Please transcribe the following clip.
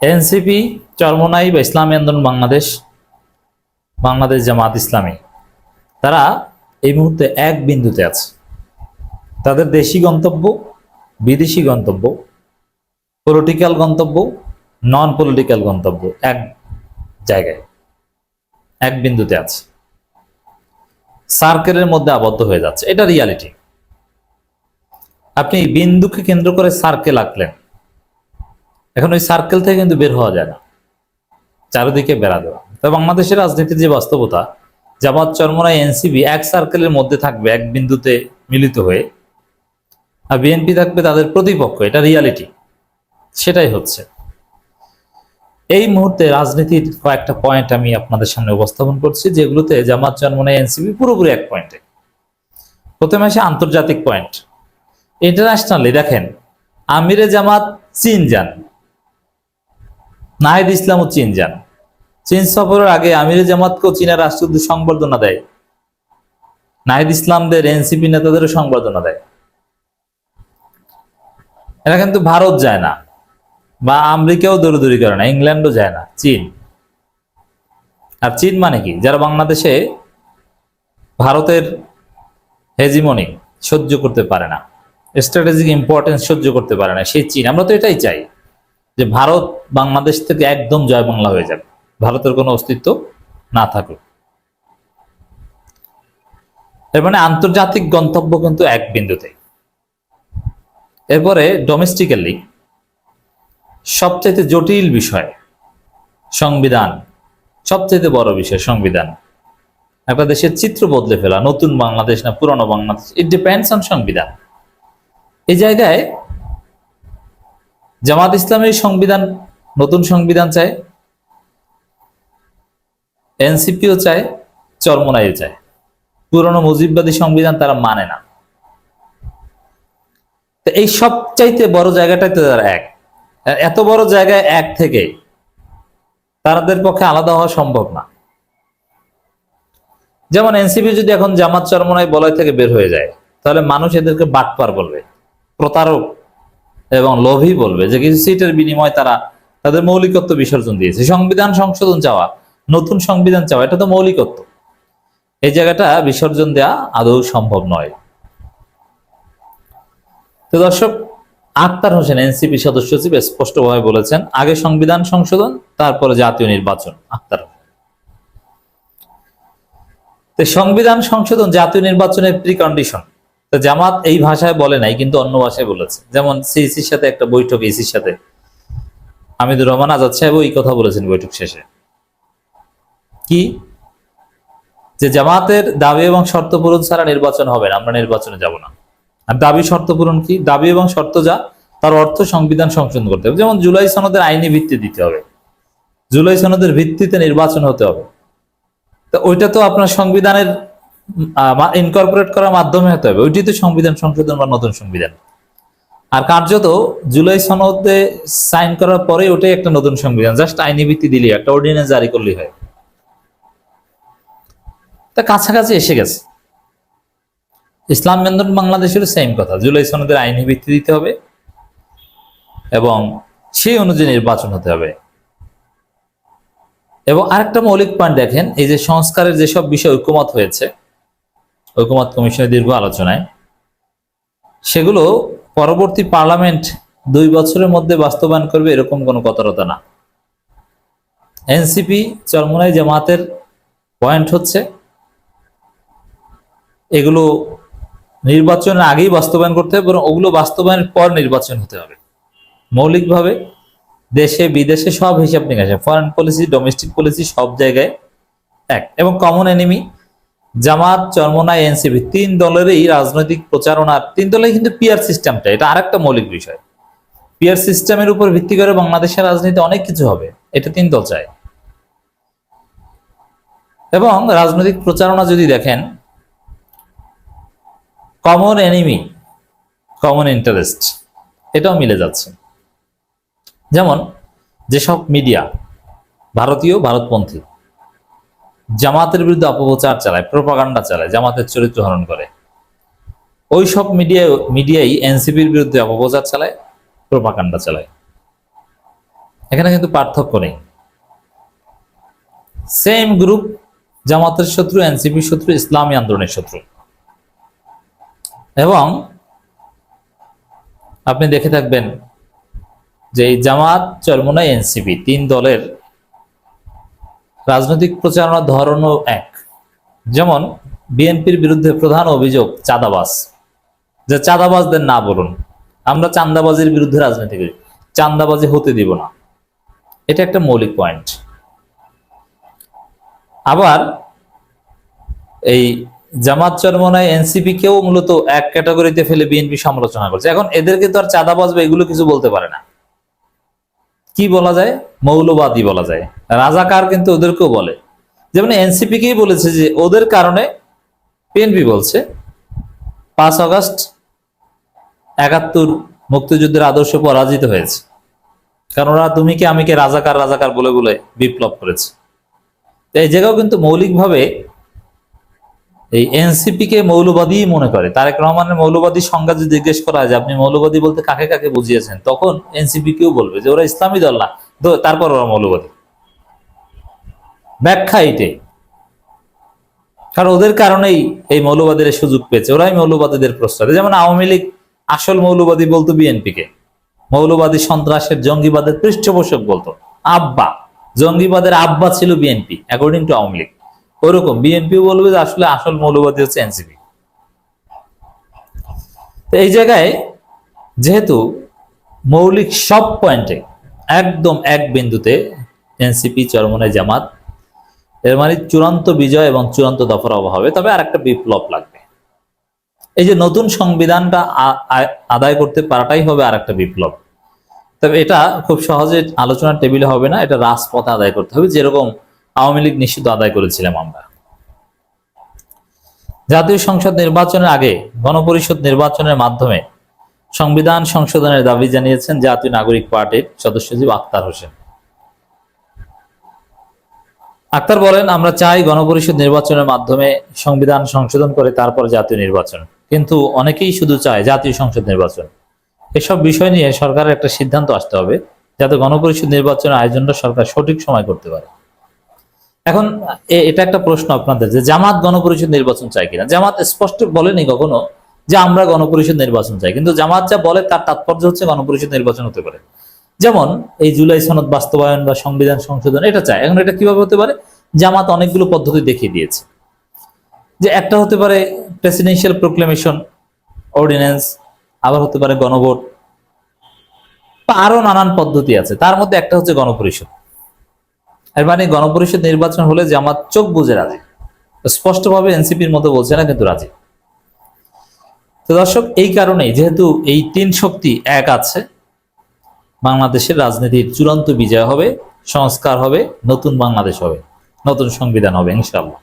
NCP, Charmonai বা ইসলামী আন্দোলন বাংলাদেশ বাংলাদেশ জামাত ইসলামী। তারা এই মুহূর্তে এক বিন্দুতে আছে। তাদের দেশি গন্তব্য, বিদেশি গন্তব্য পলিটিক্যাল গন্তব্য নন পলিটিক্যাল গন্তব্য এক জায়গায়, এক বিন্দুতে আছে। সার্কেলের মধ্যে আবদ্ধ হয়ে যাচ্ছে। এটা রিয়ালিটি আপনি বিন্দুকে কেন্দ্র করে সার্কেল আঁকলেন। এখন ওই সার্কেল থেকে কিন্তু বের হওয়া যায় না। চারিদিকে বেড়া দেওয়া। তবে বাংলাদেশের রাজনীতির যে বাস্তবতা, জামাত চরমনাই এনসিবি এক সার্কেলের মধ্যে থাকবে, এক বিন্দুতে মিলিত হয়ে। আর বিএনপি থাকবে তাদের প্রতিপক্ষ, এটা রিয়ালিটি সেটাই হচ্ছে। এই মুহূর্তে রাজনীতির কয়েকটা পয়েন্ট আমি আপনাদের সামনে উপস্থাপন করছি, যেগুলোতে জামাত চরমনাই এনসিবি পুরোপুরি এক পয়েন্টে প্রথমে আসে আন্তর্জাতিক পয়েন্ট ইন্টারন্যাশনালি দেখেন, আমিরে জামাত, চীন যান। নাহিদ ইসলামও চীন যান। চীন সফরের আগে আমির জামাতকেও চীনের রাষ্ট্রদূত সংবর্ধনা দেয়। নাহিদ ইসলামদের এনসিপি নেতাদেরও সংবর্ধনা দেয়। এরা কিন্তু ভারত যায় না বা আমেরিকাও দৌড়দৌড়ি করে না, ইংল্যান্ডও যায় না, চীন। আর চীন মানে কি? যারা বাংলাদেশে ভারতের হেজিমনি সহ্য করতে পারে না, স্ট্র্যাটেজিক ইম্পর্টেন্স সহ্য করতে পারে না, সেই চীন। আমরা তো এটাই চাই। যে ভারত বাংলাদেশ থেকে একদম জয় বাংলা হয়ে যাবে। ভারতের কোনো অস্তিত্ব না থাকুক। এর মানে আন্তর্জাতিক গন্তব্য কিন্তু এক বিন্দুতে এরপরে ডোমেস্টিক্যালি সবচেয়ে জটিল বিষয় সংবিধান সবচেয়ে বড় বিষয় সংবিধান। একটা দেশের চিত্র বদলে ফেলা, নতুন বাংলাদেশ না পুরনো বাংলাদেশ ইট ডিপেন্ডস অন সংবিধান। এই জায়গায় জামাত ইসলামের সংবিধান, নতুন সংবিধান চায়, এনসিপিও চায়, চরমনাইও চায়। পুরনো মুজিববাদী সংবিধান তারা মানে না। তো এই সবচাইতে বড় জায়গাটাই তো তারা এক। এত বড় জায়গায় এক থেকে তাদের পক্ষে আলাদা হওয়া সম্ভব না। যেমন এনসিপি যদি এখন জামাত চরমনাই বলয় থেকে বের হয়ে যায়, তাহলে মানুষ এদেরকে বাটপার বলবে। প্রতারক। এবং লোভী বলবে যে কিছু সিটের বিনিময়ে তারা তাদের মৌলিকত্ব বিসর্জন দিয়েছে। সংবিধান সংশোধন চাওয়া, নতুন সংবিধান চাওয়া, এটা তো মৌলিকত্ব। এই জায়গাটা বিসর্জন দেওয়া আদৌ সম্ভব নয়। তো দর্শক, আক্তার হোসেন, এনসিপি সদস্য সচিব, স্পষ্টভাবে বলেছেন, আগে সংবিধান সংশোধন, তারপরে জাতীয় নির্বাচন, আক্তার সংবিধান সংশোধন, জাতীয় নির্বাচনের প্রি কন্ডিশন তো জামাত এই ভাষায় বলে নাই, কিন্তু অন্য ভাষায় বলেছে। যেমন সিইসির সাথে একটা বৈঠক ইসির সাথে। হামিদুর রহমান, আজাদ সাহেব এই কথা বলেছেন বৈঠক শেষে। কি? যে জামাতের দাবি এবং শর্ত পূরণ ছাড়া নির্বাচন হবে না, আমরা নির্বাচনে যাব না। আর দাবি শর্ত পূরণ কি? দাবি এবং শর্ত যা, তার অর্থ সংবিধান সংশোধন করতে হবে। যেমন জুলাই সনদের আইনি ভিত্তি দিতে হবে। জুলাই সনদের ভিত্তিতে নির্বাচন হতে হবে। তো ওইটা তো আপনার সংবিধানের ইনকর্পোরেট করার মাধ্যমে হতে হবে। ওইটি তো সংবিধান, সংশোধন বা নতুন সংবিধান। আর কার্যত জুলাই সনদে সাইন করার পরে ওটাই একটা নতুন সংবিধান। জাস্ট আইনি ভিত্তি দিলে একটা অর্ডিন্যান্স জারি করলেই হয়। তা কাছাকাছি এসে গেছে। ইসলাম আন্দোলন বাংলাদেশের সেম কথা। জুলাই সনদের আইনি ভিত্তি দিতে হবে এবং সেই অনুযায়ী নির্বাচন হতে হবে। এবং আরেকটা মৌলিক পয়েন্ট দেখেন, এই যে সংস্কারের যেসব বিষয় ঐক্যমত হয়েছে ঐক্যমত কমিশনের দীর্ঘ আলোচনায়। সেগুলো পরবর্তী পার্লামেন্ট দুই বছরের মধ্যে বাস্তবায়ন করবে এরকম কোনো কতরতা না। এনসিপি চরমনাই জামাতের পয়েন্ট হচ্ছে, এগুলো নির্বাচনের আগেই বাস্তবায়ন করতে হবে, বরং ওগুলো বাস্তবায়নের পর নির্বাচন হতে হবে। মৌলিকভাবে দেশে, বিদেশে সব হিসাব নিকাশে ফরেন পলিসি ডোমেস্টিক পলিসি সব জায়গায় এক এবং common enemy Jamaat Charmonai NCP, তিন দলেরই রাজনৈতিক প্রচারণার তিন দলের কিন্তু পিয়ার সিস্টেমটা এটা আরেকটা মৌলিক বিষয়। পিয়ার সিস্টেমের উপর ভিত্তি করে বাংলাদেশের রাজনীতি অনেক কিছু হবে। এটা তিন দল চায়। এবং রাজনৈতিক প্রচারণা যদি দেখেন কমন এনিমি কমন ইন্টারেস্ট এটাও মিলে যাচ্ছে। যেমন যেসব মিডিয়া ভারতীয়, ভারতপন্থী জামাতের বিরুদ্ধে অপপ্রচার চালায় প্রপাগান্ডা চালায়, জামাতের চরিত্র হরণ করে। ওই সব মিডিয়া মিডিয়াই এনসিপির বিরুদ্ধে অপপ্রচার চালায় প্রপাগান্ডা চালায়। এখানে কিন্তু পার্থক্য নেই। সেম গ্রুপ জামাতের শত্রু এনসিপি শত্রু, ইসলামী আন্দোলনের শত্রু। এবং আপনি দেখে থাকবেন যে এই জামাত চরমোনা এনসিপি, তিন দলের রাজনৈতিক প্রচারণার ধরনও এক। যেমন, বিএনপির বিরুদ্ধে প্রধান অভিযোগ চাঁদাবাজ। যে চাঁদাবাজদের না বলুন, আমরা চাঁদাবাজির বিরুদ্ধে রাজনীতি করি, চাঁদাবাজি হতে দিব না। এটা একটা মৌলিক পয়েন্ট আবার, এই জামাত চরমনায় এনসিপি কেও মূলত এক ক্যাটাগরিতে ফেলে বিএনপি সমালোচনা করছে। এখন এদেরকে তো আর চাঁদাবাজ বা এগুলো কিছু বলতে পারে না। কি বলা যায়? মৌলবাদী বলা যায়। রাজাকার কিন্তু ওদেরকেও বলে। যেমন এনসিপি কেই বলেছে যে ওদের কারণে পিএনপি বলছে, পাঁচ আগস্ট একাত্তর মুক্তিযুদ্ধের আদর্শ পরাজিত হয়েছে। কারণ ওরা তুমি কি, আমি কে, রাজাকার রাজাকার বলে বলে বিপ্লব করেছে। এই জায়গাও কিন্তু মৌলিকভাবে এই এনসিপি কে মৌলবাদী মনে করে। তারেক রহমানের মৌলবাদী সংজ্ঞা যদি জিজ্ঞেস করা হয় যে আপনি মৌলবাদী বলতে কাকে কাকে বুঝিয়েছেন, তখন এনসিপি কেও বলবে যে ওরা ইসলামী দল না। তারপর ওরা মৌলবাদী। ব্যাখ্যা এইটাই কারণ ওদের কারণেই এই মৌলবাদীরা সুযোগ পেয়েছে। ওরাই মৌলবাদীদের প্রশ্রয়। যেমন আওয়ামী লীগ আসল মৌলবাদী বলতো বিএনপিকে মৌলবাদী সন্ত্রাসের জঙ্গিবাদের পৃষ্ঠপোষক বলতো। আব্বা। জঙ্গিবাদের আব্বা ছিল BNP according to Awami League. ওরকম। বিএনপিও বলবে যে আসলে আসল মৌলবাদী হচ্ছে এনসিপি এই জায়গায় যেহেতু মৌলিক সব পয়েন্টে একদম এক বিন্দুতে এনসিপি চরমনে জামাত, এর মানে চূড়ান্ত বিজয় এবং চূড়ান্ত দফার অভাবে তবে আর একটা বিপ্লব লাগবে। এই যে নতুন সংবিধানটা আদায় করতে পারাটাই হবে আর একটা বিপ্লব। তবে এটা খুব সহজে আলোচনার টেবিলে হবে না, এটা রাজপথে আদায় করতে হবে, যেরকম আওয়ামী লীগ নিষিদ্ধ আদায় করেছিলাম আমরা। জাতীয় সংসদ নির্বাচনের আগে গণপরিষদ নির্বাচনের মাধ্যমে সংবিধান সংশোধনের দাবি জানিয়েছেন জাতীয় নাগরিক পার্টির সদস্য সচিব আক্তার হোসেন। আক্তার বলেন, আমরা চাই গণপরিষদ নির্বাচনের মাধ্যমে সংবিধান সংশোধন করে তারপর জাতীয় নির্বাচন। কিন্তু অনেকেই শুধু চায় জাতীয় সংসদ নির্বাচন। এসব বিষয় নিয়ে সরকারের একটা সিদ্ধান্ত আসতে হবে, যাতে গণপরিষদ নির্বাচনের আয়োজনটা সরকার সঠিক সময় করতে পারে। এখন এটা একটা প্রশ্ন আপনাদের যে জামাত গণপরিষদ নির্বাচন চায় কিনা? জামাত স্পষ্ট বলেনি কখনো যে আমরা গণপরিষদ নির্বাচন চাই, কিন্তু জামাত যা বলে তার তাৎপর্য হচ্ছে গণপরিষদ নির্বাচন হতে পারে। যেমন এই জুলাই সনদ বাস্তবায়ন বা সংবিধান সংশোধন এটা চায়। এখন এটা কীভাবে হতে পারে? জামাত অনেকগুলো পদ্ধতি দেখিয়ে দিয়েছে। যে একটা হতে পারে প্রেসিডেন্সিয়াল প্রোক্লেমেশন অর্ডিন্যান্স আবার হতে পারে গণভোট, বা আরও নানান পদ্ধতি আছে। তার মধ্যে একটা হচ্ছে গণপরিষদ। এর মানে গণপরিষদ নির্বাচন হলে জামাত চোখ বুঝে রাজি। স্পষ্টভাবে এনসিপির মতো বলছে না, কিন্তু রাজি। তো দর্শক, এই কারণেই যেহেতু এই তিন শক্তি এক আছে, বাংলাদেশের রাজনীতির চূড়ান্ত বিজয় হবে, সংস্কার হবে, নতুন বাংলাদেশ হবে, নতুন সংবিধান হবে ইনশাল্লাহ